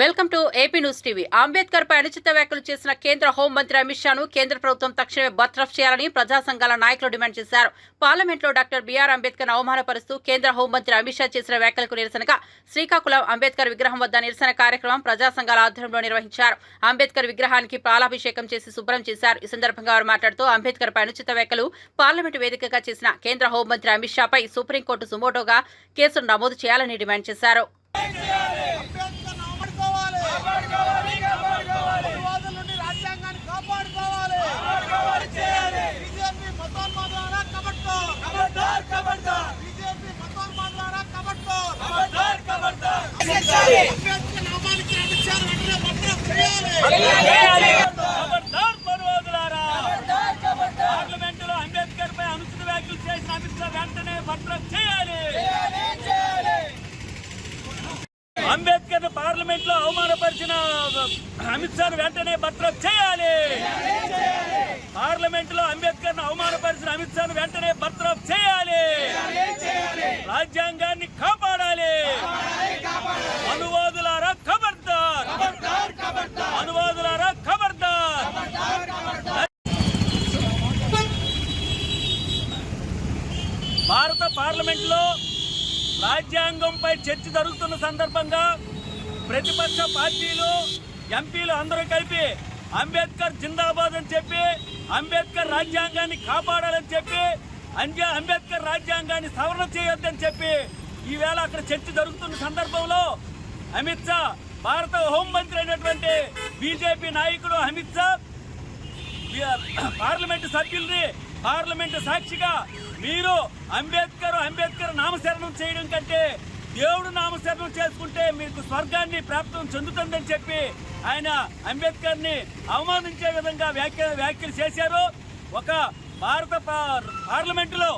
Welcome to AP news TV. Ambedkar పై అనుచిత వ్యాఖ్యలు చేసిన కేంద్ర హోంమంత్రి అమిత్ షాను కేంద్ర ప్రభుత్వం తక్షణమే బర్తరఫ్ చేయాలని ప్రజా సంఘాల నాయకులు డిమాండ్ చేశారు. పార్లమెంట్లో డాక్టర్ బీఆర్ అంబేద్కర్ అవమానపరుస్తూ కేంద్ర హోంమంత్రి అమిత్ షా చేసిన వ్యాఖ్యలకు నిరసనగా శ్రీకాకుళం అంబేద్కర్ విగ్రహం వద్ద నిరసన కార్యక్రమం ప్రజా సంఘాల ఆధ్వర్యంలో నిర్వహించారు. అంబేద్కర్ విగ్రహానికి పాలాభిషేకం చేసి శుభ్రం చేశారు. ఈ సందర్భంగా వారు మాట్లాడుతూ అంబేద్కర్ పై అనుచిత వ్యాఖ్యలు పార్లమెంటు వేదికగా చేసిన కేంద్ర హోంమంత్రి అమిత్ షాపై సుప్రీంకోర్టు సుమోటోగా కేసును నమోదు చేయాలని డిమాండ్ చేశారు అంబేద్కర్ కాపాడుకోవాలి ఉగ్రవాదుల నుండి రాజ్యాంగాన్ని కాపాడుకోవాలి బీజేపీ మతోన్మాదాల కబడ్డో బీజేపీ మతోన్మాదాల కబడ్డో అంబేద్కర్ నామానికి అమిత్ షా వెంటనే భద్రం చేయాలి ఖబర్దార్ మనువాదులారా పార్లమెంటులో అంబేద్కర్ పై అనుచిత వ్యాఖ్యలు చేసిన అమిత్ షా వెంటనే భద్రం చేయాలి అంబేద్కర్ పార్లమెంట్లో అవమానపరిచిన అమిత్ షాను వెంటనే భద్రం చేయాలి. పార్లమెంట్లో అంబేద్కర్ అవమానపరిచిన అమిత్ షాను వెంటనే భద్రం చేయాలి. రాజ్యాంగాన్ని పార్లమెంట్లో రాజ్యాంగంపై చర్చ జరుగుతున్న సందర్భంగా ప్రతిపక్ష పార్టీలు ఎంపీలు అందరూ కలిపి అంబేద్కర్ జిందాబాద్ అని చెప్పి అంబేద్కర్ రాజ్యాంగాన్ని కాపాడాలని చెప్పి అంజే అంబేద్కర్ రాజ్యాంగాన్ని సవరణ చేయొద్దని చెప్పి ఈవేళ అక్కడ చర్చ జరుగుతున్న సందర్భంలో అమిత్ షా భారత హోంమంత్రి అయినటువంటి బీజేపీ నాయకుడు అమిత్ షా పార్లమెంటు సభ్యుల్ని పార్లమెంటు సాక్షిగా మీరు అంబేద్కర్ అంబేద్కర్ నామశరణం చేయడం కంటే దేవుడు నామశరణం చేసుకుంటే మీకు స్వర్గాన్ని ప్రాప్తం చెందుతుందని చెప్పి ఆయన అంబేద్కర్ని అవమానించే విధంగా వ్యాఖ్య వ్యాఖ్యలు చేశారు. ఒక భారత పా- పార్లమెంటులో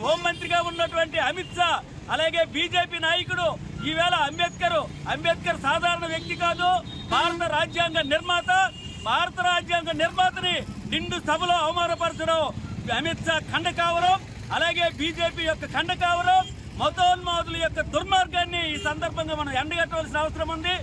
హోంమంత్రిగా ఉన్నటువంటి అమిత్ షా అలాగే బీజేపీ నాయకుడు ఈవేళ అంబేద్కర్ అంబేద్కర్ సాధారణ వ్యక్తి కాదు భారత రాజ్యాంగ నిర్మాత భారత రాజ్యాంగ నిర్మాతని నిండు సభలో అవమానపరచడం అమిత్ షా ఖండ అలాగే బీజేపీ యొక్క ఖండ మతోన్మాదుల యొక్క దుర్మార్గాన్ని ఈ సందర్భంగా మనం ఎండగట్టవలసిన అవసరం ఉంది.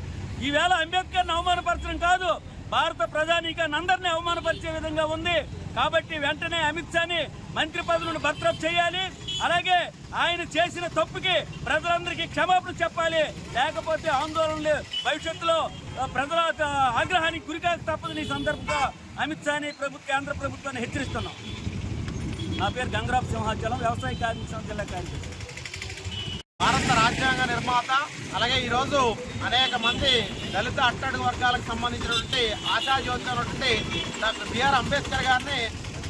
ఈవేళ అంబేద్కర్ని అవమానపరచడం కాదు భారత ప్రజానీకాన్ని అందరినీ అవమానపరిచే విధంగా ఉంది. కాబట్టి వెంటనే అమిత్ షాని మంత్రి పదవులను బర్తరఫ్ చేయాలి. అలాగే ఆయన చేసిన తప్పుకి ప్రజలందరికీ క్షమాపణ చెప్పాలి. లేకపోతే ఆందోళనలు భవిష్యత్తులో ప్రజల ఆగ్రహానికి గురికాక తప్పదని ఈ సందర్భంగా అమిత్ షాని ప్రభుత్వ కేంద్ర ప్రభుత్వాన్ని హెచ్చరిస్తున్నాం. నా పేరు గంగరాప్ సింహాచలం వ్యవసాయ కార్మిక సంఘం జిల్లా కార్యదర్శి భారత రాజ్యాంగ నిర్మాత అలాగే ఈరోజు అనేక మంది దళిత అట్టడుగు వర్గాలకు సంబంధించినటువంటి ఆశాజ్యోతి డాక్టర్ బిఆర్ అంబేద్కర్ గారిని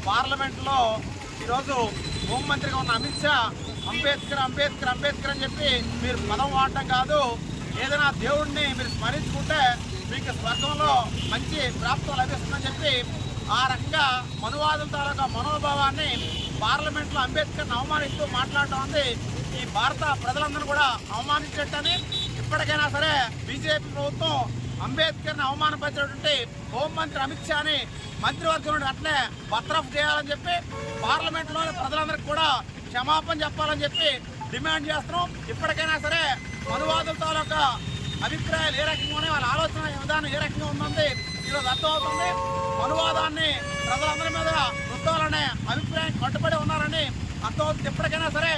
పార్లమెంట్లో ఈరోజు హోంమంత్రిగా ఉన్న అమిత్ షా అంబేద్కర్ అంబేద్కర్ అంబేద్కర్ అని చెప్పి మీరు పదం వాడటం కాదు ఏదైనా దేవుడిని మీరు స్మరించుకుంటే మీకు స్వర్గంలో మంచి ప్రాప్తం లభిస్తుందని చెప్పి ఆ రకంగా మనువాదుల తాలూకా మనోభావాన్ని పార్లమెంట్లో అంబేద్కర్ని అవమానిస్తూ మాట్లాడటం ఉంది ఈ భారత ప్రజలందరూ కూడా అవమానించటని ఇప్పటికైనా సరే బీజేపీ ప్రభుత్వం అంబేద్కర్ని అవమానపరిచినటువంటి హోంమంత్రి అమిత్ షాని మంత్రివర్గం అట్లే బర్తరఫ్ చేయాలని చెప్పి పార్లమెంట్లోని ప్రజలందరికీ కూడా క్షమాపణ చెప్పాలని చెప్పి డిమాండ్ చేస్తున్నాం. ఇప్పటికైనా సరే మనువాదుల తాలూకా అభిప్రాయాలు ఏ రకంగా ఉన్నాయి వాళ్ళ ఆలోచన విధానం ఏ రకంగా ఉందండి ఈరోజు అర్థమవుతుంది. అనువాదాన్ని ప్రజలందరి మీద రుద్దాలనే అభిప్రాయం కట్టుబడి ఉన్నారని అర్థమవుతుంది ఎప్పటికైనా సరే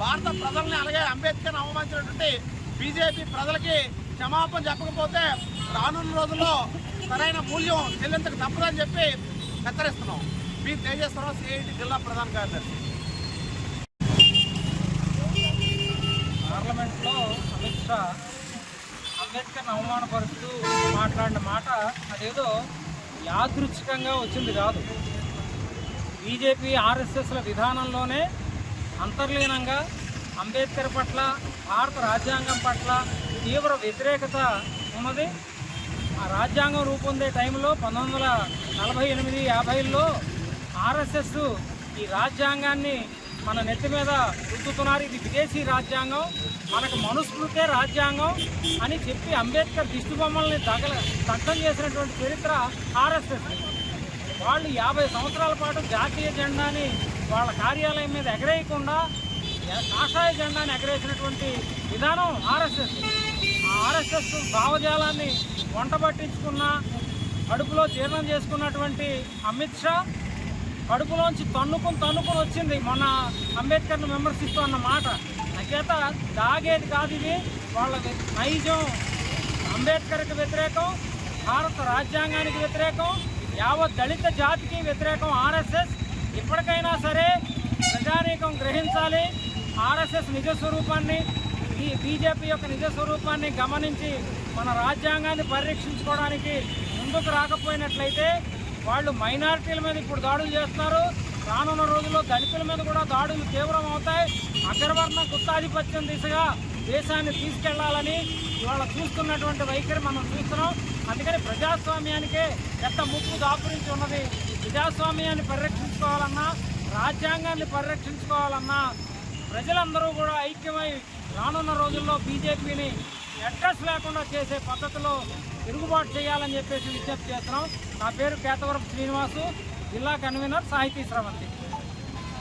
భారత ప్రజల్ని అలాగే అంబేద్కర్ అవమానించినటువంటి బీజేపీ ప్రజలకి క్షమాపణ చెప్పకపోతే రానున్న రోజుల్లో సరైన మూల్యం చెల్లించక తప్పదని చెప్పి హెచ్చరిస్తున్నాం. మీ తేజస్వరం సిఐటి జిల్లా ప్రధాన కార్యదర్శి. పార్లమెంట్లో అమిత్ షా అంబేద్కర్ని అవమానపరుస్తూ మాట్లాడిన మాట అదేదో యాదృచ్ఛికంగా వచ్చింది కాదు. బీజేపీ ఆర్ఎస్ఎస్ల విధానంలోనే అంతర్లీనంగా అంబేద్కర్ పట్ల భారత రాజ్యాంగం పట్ల తీవ్ర వ్యతిరేకత ఉన్నది. ఆ రాజ్యాంగం రూపొందే టైంలో పంతొమ్మిది వందల నలభై ఎనిమిది యాభైలో ఆర్ఎస్ఎస్ ఈ రాజ్యాంగాన్ని మన నెత్తి మీద రుద్దుతున్నారు. ఇది విదేశీ రాజ్యాంగం. మనకు మనుస్మృతే రాజ్యాంగం అని చెప్పి అంబేద్కర్ దిష్టి బొమ్మల్ని దగల దగ్ధం చేసినటువంటి చరిత్ర ఆర్ఎస్ఎస్. వాళ్ళు యాభై సంవత్సరాల పాటు జాతీయ జెండాని వాళ్ళ కార్యాలయం మీద ఎగరేయకుండా కాషాయ జెండాని ఎగరేసినటువంటి విధానం ఆర్ఎస్ఎస్. ఆర్ఎస్ఎస్ భావజాలాన్ని వంట పట్టించుకున్న కడుపులో జీర్ణం చేసుకున్నటువంటి అమిత్ షా కడుపులోంచి తన్నుకుని తన్నుకుని వచ్చింది మొన్న అంబేద్కర్ను విమర్శిస్తూ అన్న మాట. నాకేత దాగేది కాదు ఇది. వాళ్ళ నైజం అంబేద్కర్కి వ్యతిరేకం భారత రాజ్యాంగానికి వ్యతిరేకం యావత్ దళిత జాతికి వ్యతిరేకం ఆర్ఎస్ఎస్ ఇప్పటికైనా సరే ప్రజానీకం గ్రహించాలి. ఆర్ఎస్ఎస్ నిజ స్వరూపాన్ని ఈ బీజేపీ యొక్క నిజ స్వరూపాన్ని గమనించి మన రాజ్యాంగాన్ని పరిరక్షించుకోవడానికి ముందుకు రాకపోయినట్లయితే వాళ్ళు మైనారిటీల మీద ఇప్పుడు దాడులు చేస్తున్నారు. రానున్న రోజుల్లో దళితుల మీద కూడా దాడులు తీవ్రం అవుతాయి అగ్రవర్ణ గుత్తాధిపత్యం దిశగా దేశాన్ని తీసుకెళ్ళాలని ఇవాళ చూస్తున్నటువంటి వైఖరి మనం చూస్తున్నాం. అందుకని ప్రజాస్వామ్యానికే ఎంత ముప్పు దాపురించి ఉన్నది ప్రజాస్వామ్యాన్ని పరిరక్షించుకోవాలన్నా రాజ్యాంగాన్ని పరిరక్షించుకోవాలన్నా ప్రజలందరూ కూడా ఐక్యమై రానున్న రోజుల్లో బీజేపీని అడ్రస్ లేకుండా చేసే పద్ధతిలో తిరుగుబాటు చేయాలని చెప్పేసి విజ్ఞప్తి చేస్తున్నాం. నా పేరు కేతవరం శ్రీనివాసు జిల్లా కన్వీనర్ సాహితీ స్రవంతి